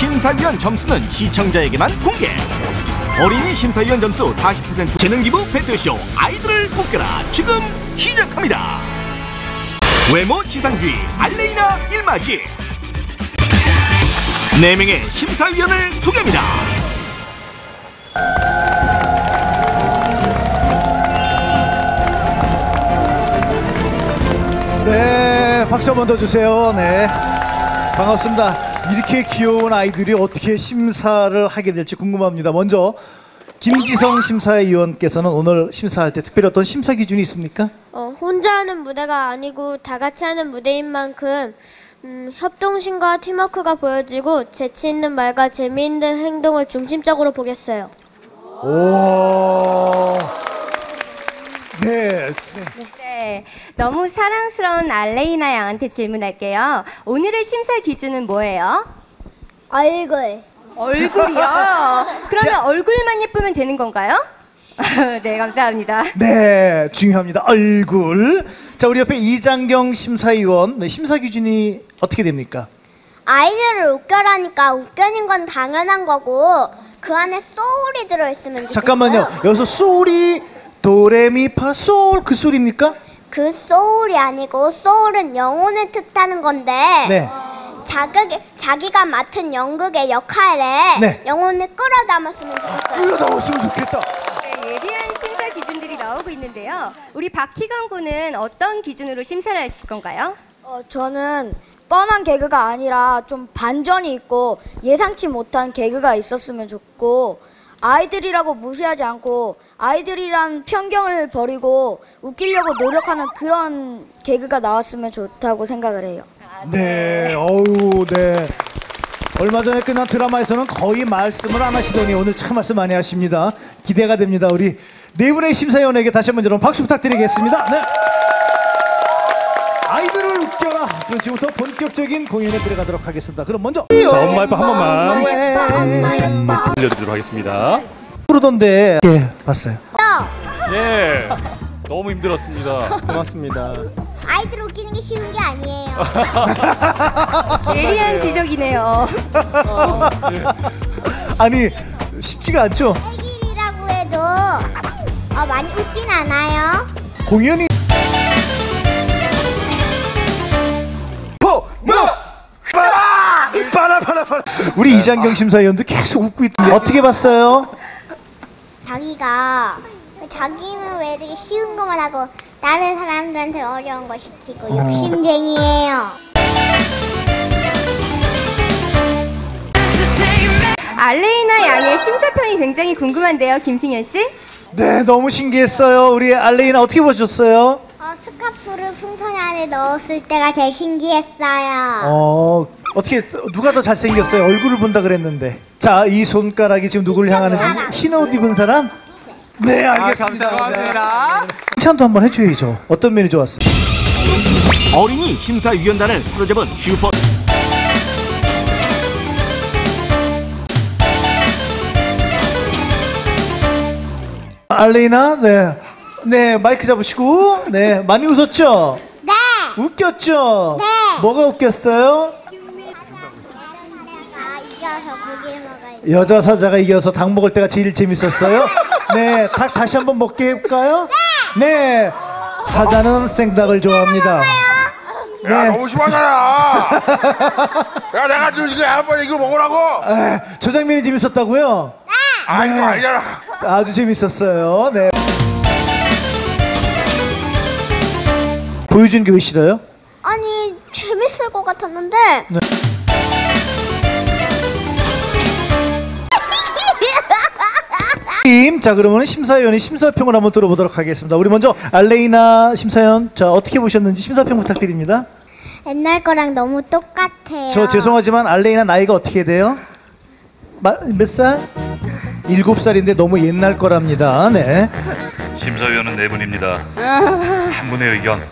심사위원 점수는 시청자에게만 공개. 어린이 심사위원 점수 40% 재능 기부 배트쇼 아이들을 뽑겨라 지금 시작합니다. 외모 지상주의 알레이나 일마지. 네 명의 심사위원을 소개합니다. 네, 박수 한번 더 주세요. 네. 반갑습니다. 이렇게 귀여운 아이들이 어떻게 심사를 하게 될지 궁금합니다. 먼저 김지성 심사위원께서는 오늘 심사할 때 특별히 어떤 심사 기준이 있습니까? 어, 혼자 하는 무대가 아니고 다 같이 하는 무대인 만큼 음, 협동심과 팀워크가 보여지고 재치 있는 말과 재미있는 행동을 중심적으로 보겠어요. 오. 네. 네, 너무 사랑스러운 알레이나 양한테 질문할게요. 오늘의 심사 기준은 뭐예요? 얼굴. 얼굴이요. 그러면 얼굴만 예쁘면 되는 건가요? 네, 감사합니다. 네, 중요합니다. 얼굴. 자, 우리 옆에 이장경 심사위원. 네, 심사 기준이 어떻게 됩니까? 아이들을 웃겨라니까 웃겨는 건 당연한 거고 그 안에 소울이 들어있으면 좋겠어요. 잠깐만요. 여기서 소리 도레미파 소울 그 소리입니까? 그 소울이 아니고 소울은 영혼을 뜻하는 건데 네. 자극, 자기가 맡은 연극의 역할에 네. 영혼을 끌어담았으면 좋겠어요. 나왔으면 좋겠다. 네, 예리한 심사 기준들이 나오고 있는데요. 우리 박희건 군은 어떤 기준으로 심사를 하실 건가요? 어, 저는 뻔한 개그가 아니라 좀 반전이 있고 예상치 못한 개그가 있었으면 좋고 아이들이라고 무시하지 않고 아이들이란 편견을 버리고 웃기려고 노력하는 그런 개그가 나왔으면 좋다고 생각을 해요. 네, 어우, 네. 얼마 전에 끝난 드라마에서는 거의 말씀을 안 하시더니 오늘 참 말씀 많이 하십니다. 기대가 됩니다. 우리 네 분의 심사위원에게 다시 한번 여러분 박수 부탁드리겠습니다. 네. 아이들을 웃겨라. 그럼 지금부터 본격적인 공연에 들어가도록 하겠습니다. 그럼 먼저 자, 엄마 아빠 한 번만 들려드리도록 하겠습니다. 부르던데 예, 봤어요. 예, 너무 힘들었습니다. 고맙습니다. 아이들 웃기는 게 쉬운 게 아니에요. 예리한 지적이네요. 아니 쉽지가 않죠. 애기라고 해도 어, 많이 웃진 않아요. 공연이 우리 이장경 심사위원도 계속 웃고 있던데 어떻게 봤어요? 자기가 자기는 왜 이렇게 쉬운 것만 하고 다른 사람들한테 어려운 거 시키고 욕심쟁이에요. 알레이나 양의 심사평이 굉장히 궁금한데요, 김승현 씨? 네, 너무 신기했어요. 우리 알레이나 어떻게 보셨어요? 어, 스카프를 풍선 안에 넣었을 때가 제일 신기했어요. 어, 어떻게 누가 더 잘생겼어요? 얼굴을 본다 그랬는데. 자, 이 손가락이 지금 누구를 향하는지 흰 옷 입은 사람? 네, 알겠습니다. 감사합니다. 칭찬도 한번 해줘야죠. 어떤 면이 좋았어요? 어린이 심사위원단을 사로잡은 슈퍼 알레이나, 네, 네 마이크 잡으시고, 네 많이 웃었죠? 네. 웃겼죠? 네. 뭐가 웃겼어요? 고기 먹어요. 여자 사자가 이겨서 닭 먹을 때가 제일 재밌었어요. 네, 닭 다시 한번 먹게 해볼까요? 네. 사자는 생닭을 좋아합니다. 야 네. 너무 심하잖아. 야 내가 지금 이거 한번 이거 먹으라고. 에, 저 장면이 재밌었다고요? 아 이거 알잖아. 아주 재밌었어요. 네. 보여주는 게왜 싫어요? 아니 재밌을 것 같았는데. 팀, 자 그러면 심사위원의 심사평을 한번 들어보도록 하겠습니다. 우리 먼저 알레이나 심사위원, 자 어떻게 보셨는지 심사평 부탁드립니다. 옛날 거랑 너무 똑같아요. 저 죄송하지만 알레이나 나이가 어떻게 돼요? 마, 몇 살? 일곱 살인데 너무 옛날 거랍니다. 네. 심사위원은 네 분입니다. 한 분의 의견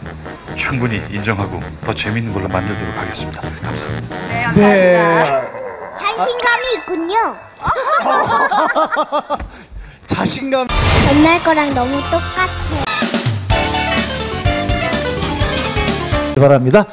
충분히 인정하고 더 재밌는 걸로 만들도록 하겠습니다. 감사합니다. 네. 자신감이 있군요. 자신감. 옛날 거랑 너무 똑같아요. 바랍니다.